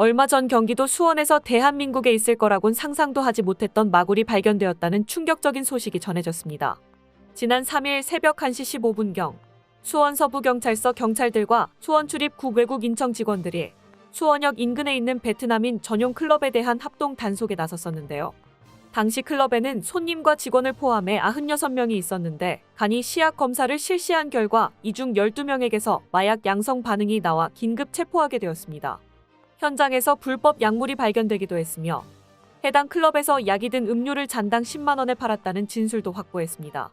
얼마 전 경기도 수원에서 대한민국에 있을 거라곤 상상도 하지 못했던 마굴이 발견되었다는 충격적인 소식이 전해졌습니다. 지난 3일 새벽 1시 15분경 수원 서부경찰서 경찰들과 수원 출입 국 외국 인청 직원들이 수원역 인근에 있는 베트남인 전용 클럽에 대한 합동 단속에 나섰었는데요. 당시 클럽에는 손님과 직원을 포함해 96명이 있었는데 간이 시약 검사를 실시한 결과 이 중 12명에게서 마약 양성 반응이 나와 긴급 체포하게 되었습니다. 현장에서 불법 약물이 발견되기도 했으며 해당 클럽에서 약이 든 음료를 잔당 10만 원에 팔았다는 진술도 확보했습니다.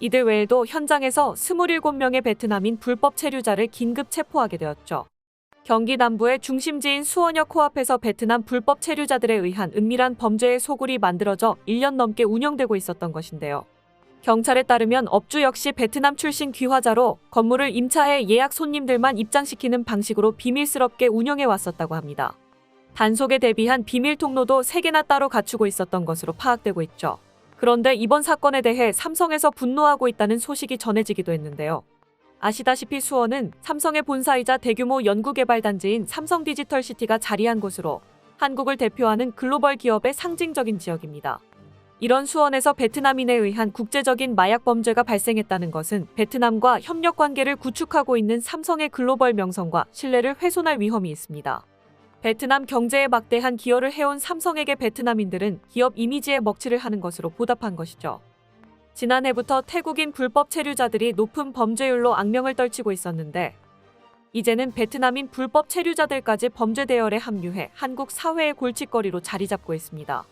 이들 외에도 현장에서 27명의 베트남인 불법 체류자를 긴급 체포하게 되었죠. 경기 남부의 중심지인 수원역 코앞에서 베트남 불법 체류자들에 의한 은밀한 범죄의 소굴이 만들어져 1년 넘게 운영되고 있었던 것인데요. 경찰에 따르면 업주 역시 베트남 출신 귀화자로 건물을 임차해 예약 손님들만 입장시키는 방식으로 비밀스럽게 운영해 왔었다고 합니다. 단속에 대비한 비밀 통로도 3개나 따로 갖추고 있었던 것으로 파악되고 있죠. 그런데 이번 사건에 대해 삼성에서 분노하고 있다는 소식이 전해지기도 했는데요. 아시다시피 수원은 삼성의 본사이자 대규모 연구개발단지인 삼성 디지털시티가 자리한 곳으로 한국을 대표하는 글로벌 기업의 상징적인 지역입니다. 이런 수원에서 베트남인에 의한 국제적인 마약 범죄가 발생했다는 것은 베트남과 협력 관계를 구축하고 있는 삼성의 글로벌 명성과 신뢰를 훼손할 위험이 있습니다. 베트남 경제에 막대한 기여를 해온 삼성에게 베트남인들은 기업 이미지에 먹칠을 하는 것으로 보답한 것이죠. 지난해부터 태국인 불법 체류자들이 높은 범죄율로 악명을 떨치고 있었는데 이제는 베트남인 불법 체류자들까지 범죄 대열에 합류해 한국 사회의 골칫거리로 자리 잡고 있습니다.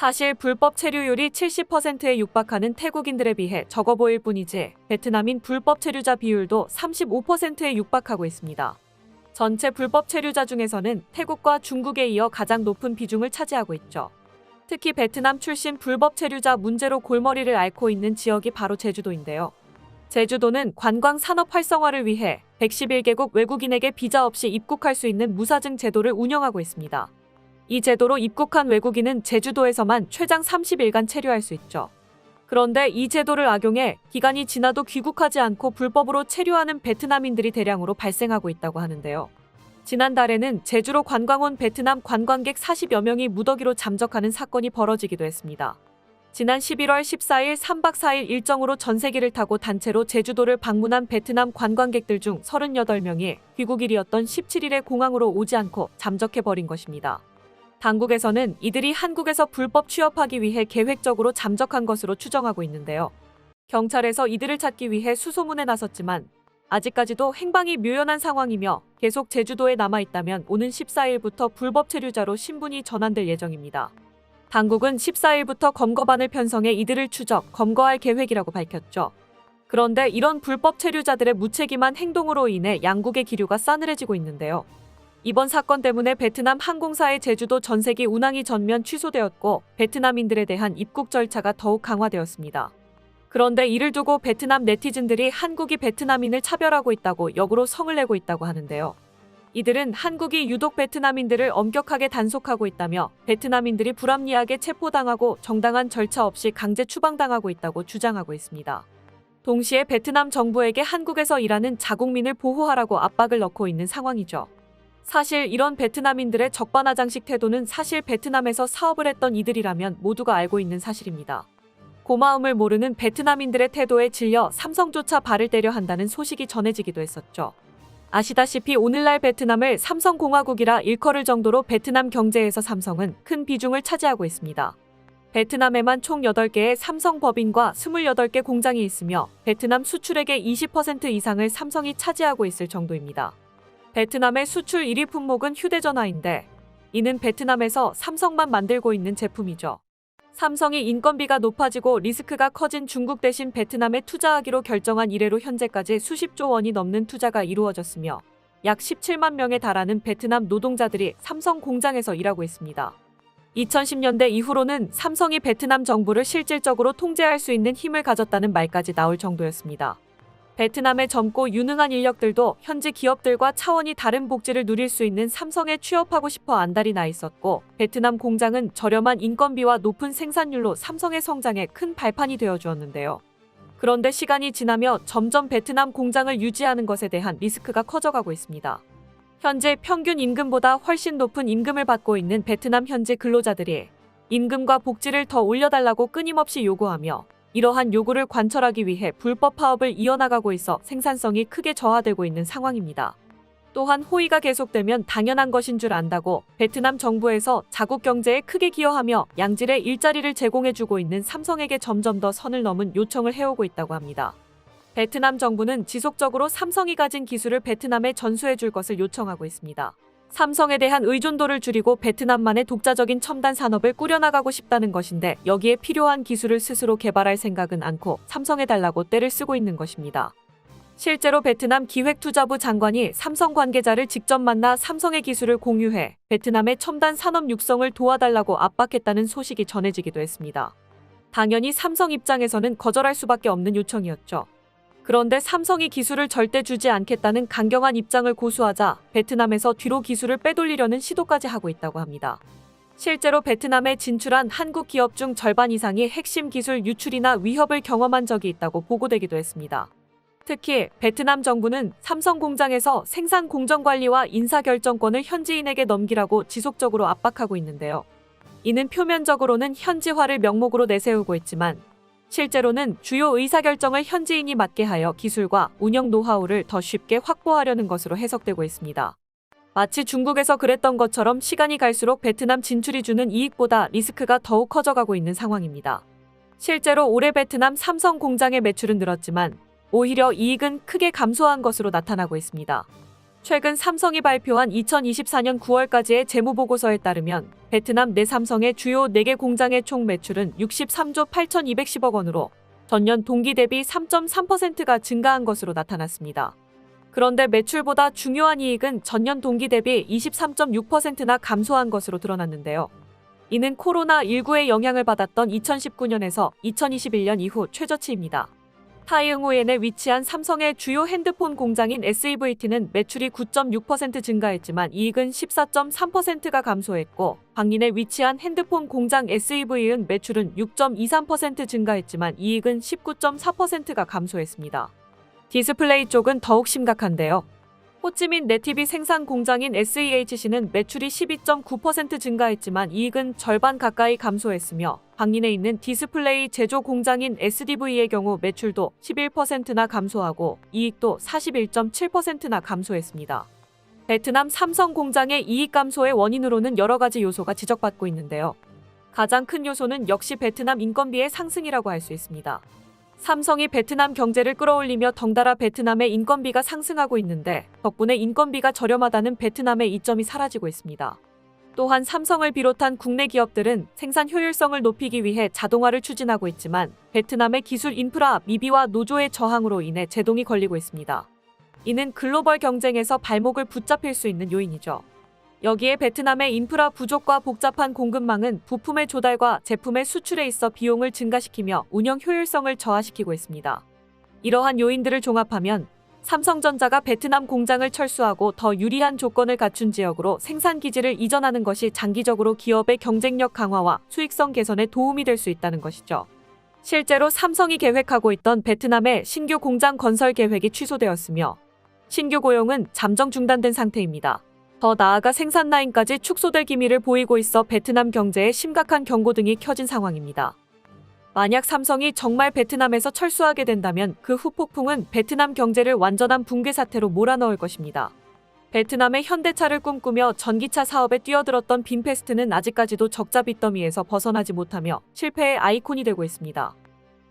사실 불법 체류율이 70%에 육박하는 태국인들에 비해 적어 보일 뿐이지 베트남인 불법 체류자 비율도 35%에 육박하고 있습니다. 전체 불법 체류자 중에서는 태국과 중국에 이어 가장 높은 비중을 차지하고 있죠. 특히 베트남 출신 불법 체류자 문제로 골머리를 앓고 있는 지역이 바로 제주도인데요. 제주도는 관광 산업 활성화를 위해 111개국 외국인에게 비자 없이 입국할 수 있는 무사증 제도를 운영하고 있습니다. 이 제도로 입국한 외국인은 제주도에서만 최장 30일간 체류할 수 있죠. 그런데 이 제도를 악용해 기간이 지나도 귀국하지 않고 불법으로 체류하는 베트남인들이 대량으로 발생하고 있다고 하는데요. 지난달에는 제주로 관광 온 베트남 관광객 40여 명이 무더기로 잠적하는 사건이 벌어지기도 했습니다. 지난 11월 14일 3박 4일 일정으로 전세기를 타고 단체로 제주도를 방문한 베트남 관광객들 중 38명이 귀국일이었던 17일에 공항으로 오지 않고 잠적해버린 것입니다. 당국에서는 이들이 한국에서 불법 취업하기 위해 계획적으로 잠적한 것으로 추정하고 있는데요. 경찰에서 이들을 찾기 위해 수소문에 나섰지만 아직까지도 행방이 묘연한 상황이며 계속 제주도에 남아 있다면 오는 14일부터 불법 체류자로 신분이 전환될 예정입니다. 당국은 14일부터 검거반을 편성해 이들을 추적, 검거할 계획이라고 밝혔죠. 그런데 이런 불법 체류자들의 무책임한 행동으로 인해 양국의 기류가 싸늘해지고 있는데요. 이번 사건 때문에 베트남 항공사의 제주도 전세기 운항이 전면 취소되었고 베트남인들에 대한 입국 절차가 더욱 강화되었습니다. 그런데 이를 두고 베트남 네티즌들이 한국이 베트남인을 차별하고 있다고 역으로 성을 내고 있다고 하는데요. 이들은 한국이 유독 베트남인들을 엄격하게 단속하고 있다며 베트남인들이 불합리하게 체포당하고 정당한 절차 없이 강제 추방당하고 있다고 주장하고 있습니다. 동시에 베트남 정부에게 한국에서 일하는 자국민을 보호하라고 압박을 넣고 있는 상황이죠. 사실 이런 베트남인들의 적반하장식 태도는 사실 베트남에서 사업을 했던 이들이라면 모두가 알고 있는 사실입니다. 고마움을 모르는 베트남인들의 태도에 질려 삼성조차 발을 때려 한다는 소식이 전해지기도 했었죠. 아시다시피 오늘날 베트남을 삼성공화국이라 일컬을 정도로 베트남 경제에서 삼성은 큰 비중을 차지하고 있습니다. 베트남에만 총 8개의 삼성 법인과 28개 공장이 있으며 베트남 수출액의 20% 이상을 삼성이 차지하고 있을 정도입니다. 베트남의 수출 1위 품목은 휴대전화인데 이는 베트남에서 삼성만 만들고 있는 제품이죠. 삼성이 인건비가 높아지고 리스크가 커진 중국 대신 베트남에 투자하기로 결정한 이래로 현재까지 수십조 원이 넘는 투자가 이루어졌으며 약 17만 명에 달하는 베트남 노동자들이 삼성 공장에서 일하고 있습니다. 2010년대 이후로는 삼성이 베트남 정부를 실질적으로 통제할 수 있는 힘을 가졌다는 말까지 나올 정도였습니다. 베트남의 젊고 유능한 인력들도 현지 기업들과 차원이 다른 복지를 누릴 수 있는 삼성에 취업하고 싶어 안달이 나 있었고 베트남 공장은 저렴한 인건비와 높은 생산률로 삼성의 성장에 큰 발판이 되어 주었는데요. 그런데 시간이 지나며 점점 베트남 공장을 유지하는 것에 대한 리스크가 커져가고 있습니다. 현재 평균 임금보다 훨씬 높은 임금을 받고 있는 베트남 현지 근로자들이 임금과 복지를 더 올려달라고 끊임없이 요구하며 이러한 요구를 관철하기 위해 불법 파업을 이어나가고 있어 생산성이 크게 저하되고 있는 상황입니다. 또한 호의가 계속되면 당연한 것인 줄 안다고 베트남 정부에서 자국 경제에 크게 기여하며 양질의 일자리를 제공해주고 있는 삼성에게 점점 더 선을 넘은 요청을 해오고 있다고 합니다. 베트남 정부는 지속적으로 삼성이 가진 기술을 베트남에 전수해 줄 것을 요청하고 있습니다. 삼성에 대한 의존도를 줄이고 베트남만의 독자적인 첨단 산업을 꾸려나가고 싶다는 것인데 여기에 필요한 기술을 스스로 개발할 생각은 않고 삼성에 달라고 떼를 쓰고 있는 것입니다. 실제로 베트남 기획투자부 장관이 삼성 관계자를 직접 만나 삼성의 기술을 공유해 베트남의 첨단 산업 육성을 도와달라고 압박했다는 소식이 전해지기도 했습니다. 당연히 삼성 입장에서는 거절할 수밖에 없는 요청이었죠. 그런데 삼성이 기술을 절대 주지 않겠다는 강경한 입장을 고수하자 베트남에서 뒤로 기술을 빼돌리려는 시도까지 하고 있다고 합니다. 실제로 베트남에 진출한 한국 기업 중 절반 이상이 핵심 기술 유출이나 위협을 경험한 적이 있다고 보고되기도 했습니다. 특히 베트남 정부는 삼성 공장에서 생산 공정 관리와 인사 결정권을 현지인에게 넘기라고 지속적으로 압박하고 있는데요. 이는 표면적으로는 현지화를 명목으로 내세우고 있지만 실제로는 주요 의사결정을 현지인이 맡게 하여 기술과 운영 노하우를 더 쉽게 확보하려는 것으로 해석되고 있습니다. 마치 중국에서 그랬던 것처럼 시간이 갈수록 베트남 진출이 주는 이익보다 리스크가 더욱 커져가고 있는 상황입니다. 실제로 올해 베트남 삼성 공장의 매출은 늘었지만 오히려 이익은 크게 감소한 것으로 나타나고 있습니다. 최근 삼성이 발표한 2024년 9월까지의 재무보고서에 따르면 베트남 내 삼성의 주요 4개 공장의 총 매출은 63조 8,210억 원으로 전년 동기 대비 3.3%가 증가한 것으로 나타났습니다. 그런데 매출보다 중요한 이익은 전년 동기 대비 23.6%나 감소한 것으로 드러났는데요. 이는 코로나19의 영향을 받았던 2019년에서 2021년 이후 최저치입니다. 타이응후엔에 위치한 삼성의 주요 핸드폰 공장인 SEVT는 매출이 9.6% 증가했지만 이익은 14.3%가 감소했고 방린에 위치한 핸드폰 공장 SEV은 매출은 6.23% 증가했지만 이익은 19.4%가 감소했습니다. 디스플레이 쪽은 더욱 심각한데요. 호찌민 네티비 생산 공장인 SEHC는 매출이 12.9% 증가했지만 이익은 절반 가까이 감소했으며 방린에 있는 디스플레이 제조 공장인 SDV의 경우 매출도 11%나 감소하고 이익도 41.7%나 감소했습니다. 베트남 삼성 공장의 이익 감소의 원인으로는 여러 가지 요소가 지적받고 있는데요. 가장 큰 요소는 역시 베트남 인건비의 상승이라고 할 수 있습니다. 삼성이 베트남 경제를 끌어올리며 덩달아 베트남의 인건비가 상승하고 있는데 덕분에 인건비가 저렴하다는 베트남의 이점이 사라지고 있습니다. 또한 삼성을 비롯한 국내 기업들은 생산 효율성을 높이기 위해 자동화를 추진하고 있지만 베트남의 기술 인프라 미비와 노조의 저항으로 인해 제동이 걸리고 있습니다. 이는 글로벌 경쟁에서 발목을 붙잡힐 수 있는 요인이죠. 여기에 베트남의 인프라 부족과 복잡한 공급망은 부품의 조달과 제품의 수출에 있어 비용을 증가시키며 운영 효율성을 저하시키고 있습니다. 이러한 요인들을 종합하면 삼성전자가 베트남 공장을 철수하고 더 유리한 조건을 갖춘 지역으로 생산 기지를 이전하는 것이 장기적으로 기업의 경쟁력 강화와 수익성 개선에 도움이 될 수 있다는 것이죠. 실제로 삼성이 계획하고 있던 베트남의 신규 공장 건설 계획이 취소되었으며 신규 고용은 잠정 중단된 상태입니다. 더 나아가 생산 라인까지 축소될 기미를 보이고 있어 베트남 경제에 심각한 경고등이 켜진 상황입니다. 만약 삼성이 정말 베트남에서 철수하게 된다면 그 후폭풍은 베트남 경제를 완전한 붕괴 사태로 몰아넣을 것입니다. 베트남의 현대차를 꿈꾸며 전기차 사업에 뛰어들었던 빈페스트는 아직까지도 적자 빚더미에서 벗어나지 못하며 실패의 아이콘이 되고 있습니다.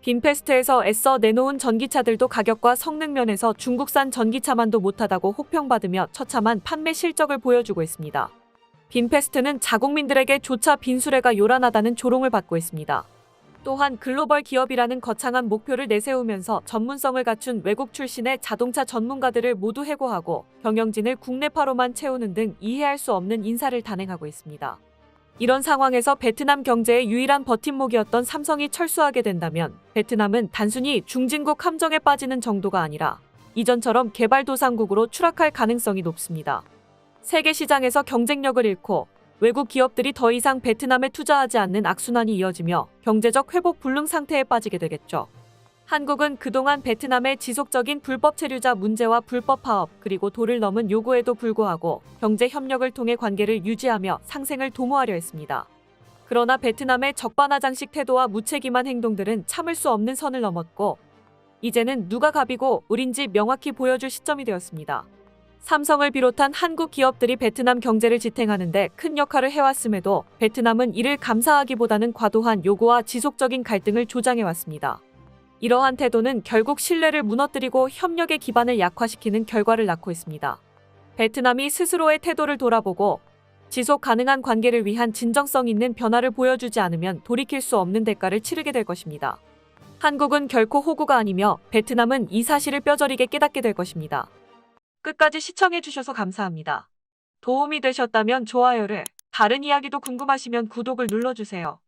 빈페스트에서 애써 내놓은 전기차들도 가격과 성능 면에서 중국산 전기차만도 못하다고 혹평받으며 처참한 판매 실적을 보여주고 있습니다. 빈페스트는 자국민들에게 조차 빈수레가 요란하다는 조롱을 받고 있습니다. 또한 글로벌 기업이라는 거창한 목표를 내세우면서 전문성을 갖춘 외국 출신의 자동차 전문가들을 모두 해고하고 경영진을 국내파로만 채우는 등 이해할 수 없는 인사를 단행하고 있습니다. 이런 상황에서 베트남 경제의 유일한 버팀목이었던 삼성이 철수하게 된다면 베트남은 단순히 중진국 함정에 빠지는 정도가 아니라 이전처럼 개발도상국으로 추락할 가능성이 높습니다. 세계 시장에서 경쟁력을 잃고 외국 기업들이 더 이상 베트남에 투자하지 않는 악순환이 이어지며 경제적 회복 불능 상태에 빠지게 되겠죠. 한국은 그동안 베트남의 지속적인 불법 체류자 문제와 불법 파업 그리고 도를 넘은 요구에도 불구하고 경제 협력을 통해 관계를 유지하며 상생을 도모하려 했습니다. 그러나 베트남의 적반하장식 태도와 무책임한 행동들은 참을 수 없는 선을 넘었고 이제는 누가 갑이고 을인지 명확히 보여줄 시점이 되었습니다. 삼성을 비롯한 한국 기업들이 베트남 경제를 지탱하는데 큰 역할을 해왔음에도 베트남은 이를 감사하기보다는 과도한 요구와 지속적인 갈등을 조장해왔습니다. 이러한 태도는 결국 신뢰를 무너뜨리고 협력의 기반을 약화시키는 결과를 낳고 있습니다. 베트남이 스스로의 태도를 돌아보고 지속 가능한 관계를 위한 진정성 있는 변화를 보여주지 않으면 돌이킬 수 없는 대가를 치르게 될 것입니다. 한국은 결코 호구가 아니며 베트남은 이 사실을 뼈저리게 깨닫게 될 것입니다. 끝까지 시청해주셔서 감사합니다. 도움이 되셨다면 좋아요를, 다른 이야기도 궁금하시면 구독을 눌러주세요.